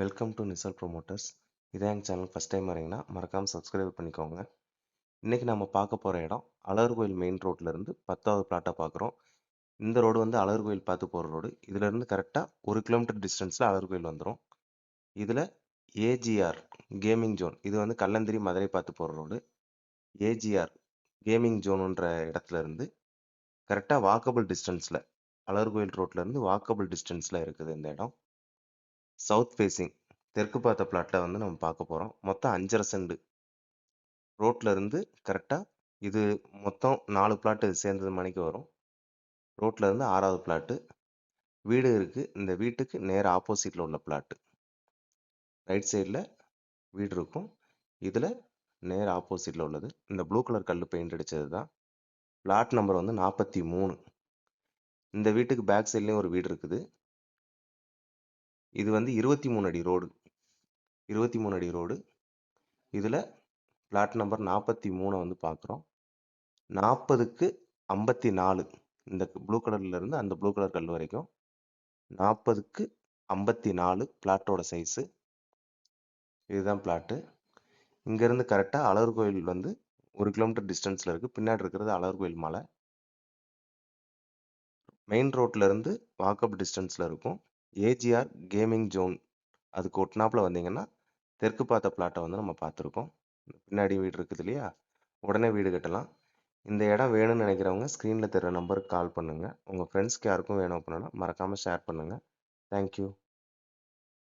Welcome to நிசல் promoters இதே எங்கள் channel first time வரீங்கன்னா மறக்காமல் சப்ஸ்கிரைப் பண்ணிக்கோங்க. இன்றைக்கி நம்ம பார்க்க போகிற இடம் அழகர் கோயில் மெயின் ரோட்லேருந்து பத்தாவது பிளாட்டாக பார்க்குறோம். இந்த ரோடு வந்து அழகர் கோயில் பார்த்து போகிற ரோடு இதிலேருந்து கரெக்டாக ஒரு கிலோமீட்டர் டிஸ்டன்ஸில் அழகர் கோயில் வந்துடும் இதில் ஏஜிஆர் கேமிங் ஜோன் இது வந்து கல்லந்திரி மதுரை பார்த்து போகிற ரோடு ஏஜிஆர் கேமிங் ஜோனுன்ற இடத்துலேருந்து கரெக்டாக வாக்கபிள் டிஸ்டன்ஸில் அழகர் கோயில் ரோட்லேருந்து வாக்கபிள் டிஸ்டன்ஸில் இருக்குது இந்த இடம். சவுத் ஃபேஸிங் தெற்கு பார்த்த பிளாட்டில் வந்து நம்ம பார்க்க போகிறோம் மொத்தம் அஞ்சரை செண்டு. ரோட்டில் இருந்து கரெக்டாக இது மொத்தம் நாலு பிளாட்டு சேர்ந்தது மணிக்கு வரும். ரோட்டில் இருந்து ஆறாவது பிளாட்டு வீடு இருக்குது இந்த வீட்டுக்கு நேர் ஆப்போசிட்டில் உள்ள பிளாட்டு ரைட் சைடில் வீடு இருக்கும். இதில் நேர் ஆப்போசிட்டில் உள்ளது. இந்த ப்ளூ கலர் கல் பெயிண்ட் அடித்தது தான். பிளாட் நம்பர் வந்து நாற்பத்தி மூணு. இந்த வீட்டுக்கு பேக் சைட்லேயும் ஒரு வீடு இருக்குது. இது வந்து இருபத்தி மூணு அடி ரோடு. இருபத்தி மூணு அடி ரோடு. இதில் பிளாட் நம்பர் நாற்பத்தி மூணை வந்து பார்க்குறோம் நாற்பதுக்கு ஐம்பத்தி நாலு இந்த ப்ளூ கலர்லேருந்து அந்த ப்ளூ கலர் கல் வரைக்கும். நாற்பதுக்கு ஐம்பத்தி நாலு பிளாட்டோட சைஸு இதுதான் பிளாட்டு இங்கேருந்து கரெக்டாக அழகர் கோயில் வந்து ஒரு கிலோமீட்டர் டிஸ்டன்ஸில் இருக்குது பின்னாடி இருக்கிறது அழகர் கோயில் மலை. மெயின் ரோட்லேருந்து வாக்கப் டிஸ்டன்ஸில் இருக்கும். ஏஜிஆர் கேமிங் ஜோன் அதுக்கு ஒட்டினாப்பில் வந்தீங்கன்னா தெற்கு பார்த்த பிளாட்டை வந்து நம்ம பார்த்துருக்கோம் பின்னாடி வீடு இருக்குது இல்லையா? உடனே வீடு கட்டலாம். இந்த இடம் வேணும்னு நினைக்கிறவங்க ஸ்க்ரீனில் தெரிகிற நம்பருக்கு கால் பண்ணுங்கள் உங்கள் ஃப்ரெண்ட்ஸ்க்கு யாருக்கும் வேணும் அப்படின்னா மறக்காமல் ஷேர் பண்ணுங்கள் தேங்க்யூ